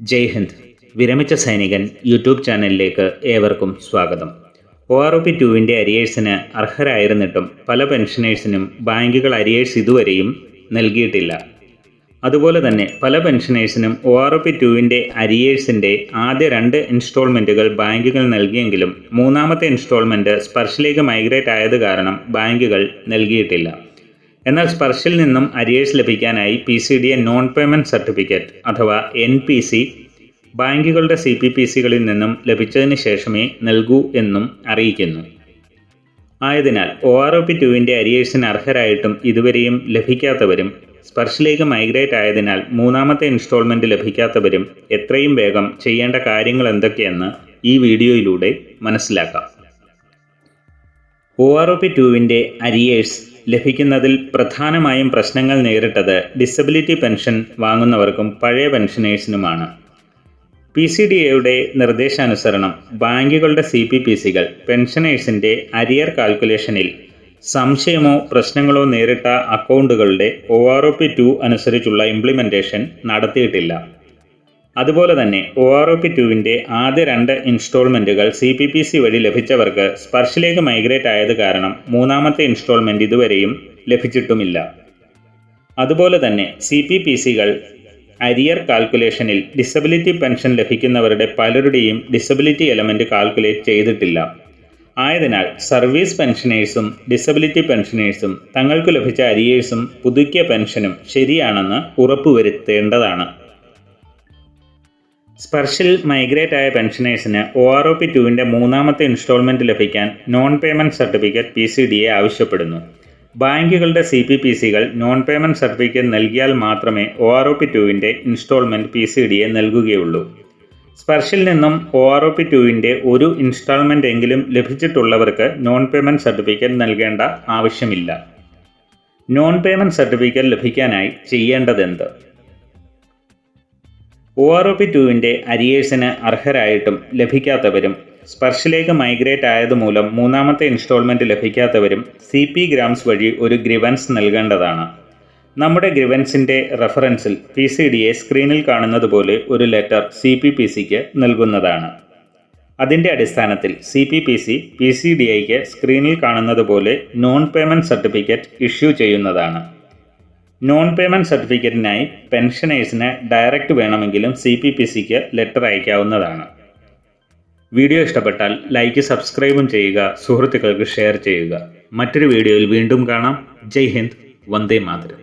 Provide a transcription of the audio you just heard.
ജയ് ഹിന്ദ്. വിരമിച്ച സൈനികൻ യൂട്യൂബ് ചാനലിലേക്ക് ഏവർക്കും സ്വാഗതം. ഒ ആർ ഒ പി ടുവിന്റെ അരിയേഴ്സിന് അർഹരായിരുന്നിട്ടും പല പെൻഷനേഴ്സിനും ബാങ്കുകൾ അരിയേഴ്സ് ഇതുവരെയും നൽകിയിട്ടില്ല. അതുപോലെ തന്നെ പല പെൻഷനേഴ്സിനും ഒ ആർ ഒ പി ടുവിന്റെ അരിയേഴ്സിന്റെ ആദ്യ രണ്ട് ഇൻസ്റ്റാൾമെന്റുകൾ ബാങ്കുകൾ നൽകിയെങ്കിലും മൂന്നാമത്തെ ഇൻസ്റ്റാൾമെന്റ് സ്പർശിലേക്ക് മൈഗ്രേറ്റ് ആയത് കാരണം ബാങ്കുകൾ നൽകിയിട്ടില്ല. എന്നാൽ സ്പർശിൽ നിന്നും അരിയേഴ്സ് ലഭിക്കാനായി P C D A non payment certificate അഥവാ എൻ പി സി ബാങ്കുകളുടെ സി പി പി സികളിൽ നിന്നും ലഭിച്ചതിന് ശേഷമേ നൽകൂ എന്നും അറിയിക്കുന്നു. ആയതിനാൽ ഒ ആർ ഒ പി ടുവിന്റെ അരിയേഴ്സിന് അർഹരായിട്ടും ഇതുവരെയും ലഭിക്കാത്തവരും സ്പർശിലേക്ക് മൈഗ്രേറ്റ് ആയതിനാൽ മൂന്നാമത്തെ ഇൻസ്റ്റാൾമെന്റ് ലഭിക്കാത്തവരും എത്രയും വേഗം ചെയ്യേണ്ട കാര്യങ്ങൾ എന്തൊക്കെയെന്ന് ഈ വീഡിയോയിലൂടെ മനസ്സിലാക്കാം. ഒ ആർ ഒ പി ടുവിന്റെ അരിയേഴ്സ് ലഭിക്കുന്നതിൽ പ്രധാനമായും പ്രശ്നങ്ങൾ നേരിട്ടത് ഡിസബിലിറ്റി പെൻഷൻ വാങ്ങുന്നവർക്കും പഴയ പെൻഷനേഴ്സിനുമാണ് പി സി ഡി എയുടെ നിർദ്ദേശാനുസരണം ബാങ്കുകളുടെ സി പി പി സികൾ പെൻഷനേഴ്സിന്റെ അരിയർ കാൽക്കുലേഷനിൽ സംശയമോ പ്രശ്നങ്ങളോ നേരിട്ട അക്കൗണ്ടുകളുടെ O R O P two അനുസരിച്ചുള്ള ഇംപ്ലിമെന്റേഷൻ നടത്തിയിട്ടില്ല. അതുപോലെ തന്നെ ഒ ആർ ഒ പി ടുവിന്റെ ആദ്യ രണ്ട് ഇൻസ്റ്റാൾമെന്റുകൾ സി പി പി സി വഴി ലഭിച്ചവർക്ക് സ്പർശിലേക്ക് മൈഗ്രേറ്റ് ആയത് കാരണം മൂന്നാമത്തെ ഇൻസ്റ്റാൾമെന്റ് ഇതുവരെയും ലഭിച്ചിട്ടുമില്ല. അതുപോലെ തന്നെ സി പി പി സികൾ അരിയർ കാൽക്കുലേഷനിൽ ഡിസബിലിറ്റി പെൻഷൻ ലഭിക്കുന്നവരുടെ പലരുടെയും ഡിസബിലിറ്റി എലമെന്റ് കാൽക്കുലേറ്റ് ചെയ്തിട്ടില്ല. ആയതിനാൽ സർവീസ് പെൻഷനേഴ്സും ഡിസബിലിറ്റി പെൻഷനേഴ്സും തങ്ങൾക്ക് ലഭിച്ച അരിയേഴ്സും പുതുക്കിയ പെൻഷനും ശരിയാണെന്ന് ഉറപ്പുവരുത്തേണ്ടതാണ്. സ്പർശിൽ മൈഗ്രേറ്റ് ആയ പെൻഷനേഴ്സിന് ഒ ആർ ഒ പി ടുവിന്റെ മൂന്നാമത്തെ ഇൻസ്റ്റാൾമെന്റ് ലഭിക്കാൻ non payment certificate P C D A ആവശ്യപ്പെടുന്നു. ബാങ്കുകളുടെ സി പി പി സികൾ നോൺ പേയ്മെന്റ് സർട്ടിഫിക്കറ്റ് നൽകിയാൽ മാത്രമേ ഒ ആർ ഒ പി ടുവിന്റെ installment P C D A നൽകുകയുള്ളൂ. സ്പർശിൽ നിന്നും ഒ ആർ ഒ പി ടുവിന്റെ ഒരു ഇൻസ്റ്റാൾമെന്റ് എങ്കിലും ലഭിച്ചിട്ടുള്ളവർക്ക് നോൺ പേയ്മെന്റ് സർട്ടിഫിക്കറ്റ് നൽകേണ്ട ആവശ്യമില്ല. നോൺ പേയ്മെന്റ് സർട്ടിഫിക്കറ്റ് ലഭിക്കാനായി ചെയ്യേണ്ടതെന്ത്? ഒ ആർ ഒ പി ടുവിന്റെ അരിയേഴ്സിന് അർഹരായിട്ടും ലഭിക്കാത്തവരും സ്പർശിലേക്ക് മൈഗ്രേറ്റ് ആയതുമൂലം മൂന്നാമത്തെ ഇൻസ്റ്റാൾമെന്റ് ലഭിക്കാത്തവരും സി പി ഗ്രാംസ് വഴി ഒരു ഗ്രിവൻസ് നൽകേണ്ടതാണ്. നമ്മുടെ ഗ്രിവൻസിന്റെ റെഫറൻസിൽ പി സി ഡി എ സ്ക്രീനിൽ കാണുന്നത് പോലെ ഒരു ലെറ്റർ സി പി പി സിക്ക് നൽകുന്നതാണ്. അതിന്റെ അടിസ്ഥാനത്തിൽ C P P C P C D ഐക്ക് സ്ക്രീനിൽ കാണുന്നത് പോലെ നോൺ പേയ്മെന്റ് സർട്ടിഫിക്കറ്റ് ഇഷ്യൂ ചെയ്യുന്നതാണ്. നോൺ പേയ്മെന്റ് സർട്ടിഫിക്കറ്റിനായി പെൻഷനേഴ്സിന് ഡയറക്റ്റ് വേണമെങ്കിലും സി പി പി സിക്ക് ലെറ്റർ അയക്കാവുന്നതാണ്. വീഡിയോ ഇഷ്ടപ്പെട്ടാൽ ലൈക്ക് സബ്സ്ക്രൈബും ചെയ്യുക സുഹൃത്തുക്കൾക്ക് ഷെയർ ചെയ്യുക. മറ്റൊരു വീഡിയോയിൽ വീണ്ടും കാണാം. ജയ് ഹിന്ദ് വന്ദേ മാതരം.